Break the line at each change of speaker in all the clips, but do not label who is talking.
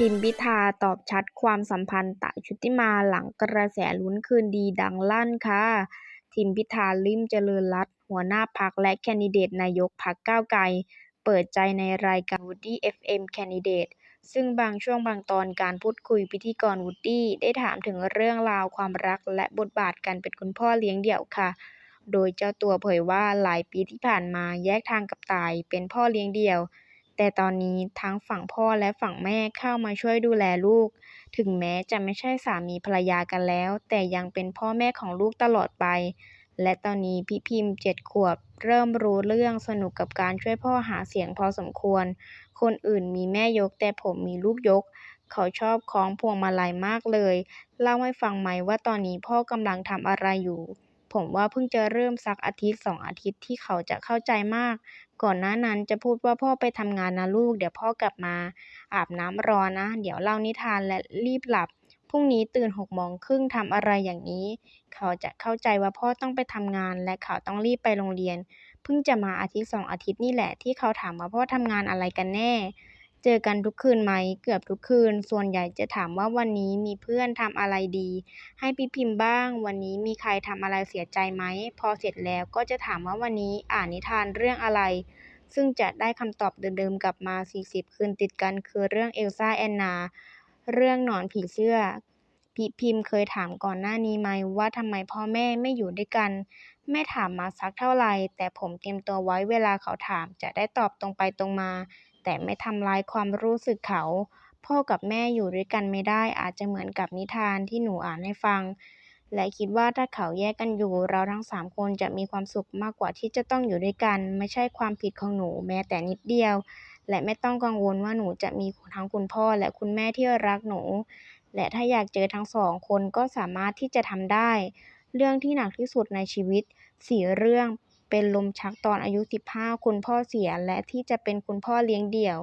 ทิมพิธาตอบชัดความสัมพันธ์ต่ายชุติมาหลังกระแสลุ้นคืนดีดังลั่นค่ะ ทิมพิธาลิ้มเจริญรัตน์หัวหน้าพรรคและแคนดิเดตนายกพรรคก้าวไกล เปิดใจในรายการ Woody FM Candidate ซึ่งบางช่วงบางตอนการพูดคุยพิธีกร Woody ได้ถามถึงเรื่องราวความรักและบทบาทการเป็นคุณพ่อเลี้ยงเดี่ยวค่ะ โดยเจ้าตัวเผยว่าหลายปีที่ผ่านมาแยกทางกับต่ายเป็นพ่อเลี้ยงเดี่ยว แต่ตอนนี้ทั้งฝั่งพ่อและฝั่งแม่เข้ามาช่วยดูแลลูก ถึงแม้จะไม่ใช่สามีภรรยากันแล้ว แต่ยังเป็นพ่อแม่ของลูกตลอดไป และตอนนี้พี่พิมเจ็ดขวบ เริ่มรู้เรื่องสนุกกับการช่วยพ่อหาเสียงพอสมควร คนอื่นมีแม่ยกแต่ผมมีลูกยก เขาชอบคล้องพวงมาลัยมากเลย เล่าให้ฟังไหมว่าตอนนี้พ่อกำลังทำอะไรอยู่ ผมว่าเพิ่งจะเริ่มสักอาทิตย์สองอาทิตย์ที่เขาจะเข้าใจมาก ก่อนหน้านั้นจะพูดว่าพ่อไปทำงานนะลูก เดี๋ยวพ่อกลับมา อาบน้ำรอนะ เดี๋ยวเล่านิทานและรีบหลับพรุ่งนี้ตื่นหกโมงครึ่งทำอะไรอย่างนี้ เขาจะเข้าใจว่าพ่อต้องไปทำงาน และเขาต้องรีบไปโรงเรียน เพิ่งจะมาอาทิตย์สองอาทิตย์นี่แหละที่เขาถามว่าพ่อทำงานอะไรกันแน่ เจอกันทุกคืนไหม เกือบทุกคืน ส่วนใหญ่จะถามว่าวันนี้มีเพื่อนทำอะไรดี ให้พี่พิมพ์บ้าง วันนี้มีใครทำอะไรเสียใจไหม พอเสร็จแล้วก็จะถามว่าวันนี้อ่านนิทานเรื่องอะไร ซึ่งจะได้คำตอบเดิมๆกลับมา 40 คืนติดกันคือเรื่องเอลซ่าแอนนา เรื่องหนอนผีเสื้อพี่พิมพ์เคยถามก่อนหน้านี้ไหมว่าทำไมพ่อแม่ไม่อยู่ด้วยกัน แม่ถามมาสักเท่าไหร่ แต่ผมเตรียมตัวไว้เวลาเขาถามจะได้ตอบตรงไปตรงมา แต่ไม่ทำร้ายความรู้สึกเขา พ่อกับแม่อยู่ด้วยกันไม่ได้อาจจะเหมือนกับนิทานที่หนูอ่านให้ฟัง และคิดว่าถ้าเขาแยกกันอยู่ เราทั้งสามคนจะมีความสุขมากกว่าที่จะต้องอยู่ด้วยกัน ไม่ใช่ความผิดของหนูแม้แต่นิดเดียว และไม่ต้องกังวลว่าหนูจะมีทั้งคุณพ่อและคุณแม่ที่รักหนู และถ้าอยากเจอทั้งสองคนก็สามารถที่จะทำได้ เรื่องที่หนักที่สุดในชีวิตสี่เรื่อง เป็นลมชักตอนอายุ 15 คุณพ่อเสีย และที่จะเป็นคุณพ่อเลี้ยงเดี่ยว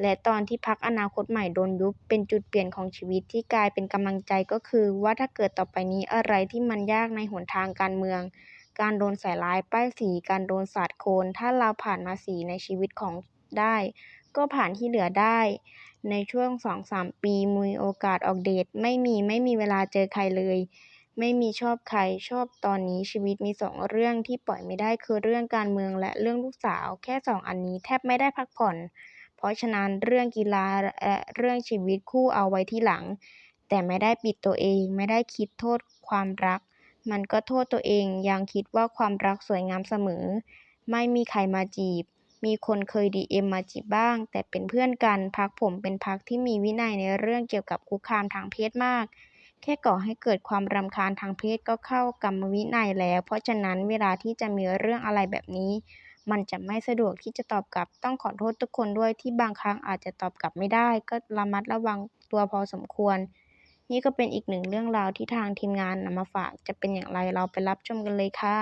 และตอนที่พรรคอนาคตใหม่โดนยุบ เป็นจุดเปลี่ยนของชีวิตที่กลายเป็นกำลังใจก็คือ ว่าถ้าเกิดต่อไปนี้อะไรที่มันยากในหนทางการเมือง การโดนใส่ร้ายป้ายสีการโดนสาดโคลนถ้าเราผ่านมาสีในชีวิตของได้ ก็ผ่านที่เหลือได้ ในช่วงสองสามปีมีโอกาสออกเดทไม่มีไม่มีเวลาเจอใครเลย ไม่มีชอบใคร ชอบตอนนี้ชีวิตมีสองเรื่องที่ปล่อยไม่ได้คือเรื่องการเมืองและเรื่องลูกสาว แค่สองอันนี้แทบไม่ได้พักผ่อน เพราะฉะนั้นเรื่องกีฬาและเรื่องชีวิตคู่เอาไว้ที่หลัง แต่ไม่ได้ปิดตัวเองไม่ได้คิดโทษความรัก มันก็โทษตัวเองยังคิดว่าความรักสวยงามเสมอ ไม่มีใครมาจีบ มีคนเคยดีเอ็มมาจีบบ้าง แต่เป็นเพื่อนกันพรรคผมเป็นพรรคที่มีวินัยในเรื่องเกี่ยวกับคุกคามทางเพศมาก แค่ก่อให้เกิดความรำคาญทางเพศก็เข้ากรรมวินัยแล้ว เพราะฉะนั้นเวลาที่จะมีเรื่องอะไรแบบนี้ มันจะไม่สะดวกที่จะตอบกลับ ต้องขอโทษทุกคนด้วยที่บางครั้งอาจจะตอบกลับไม่ได้ ก็ระมัดระวังตัวพอสมควร นี่ก็เป็นอีกหนึ่งเรื่องราวที่ทางทีมงานนำมาฝาก จะเป็นอย่างไรเราไปรับชมกันเลยค่ะ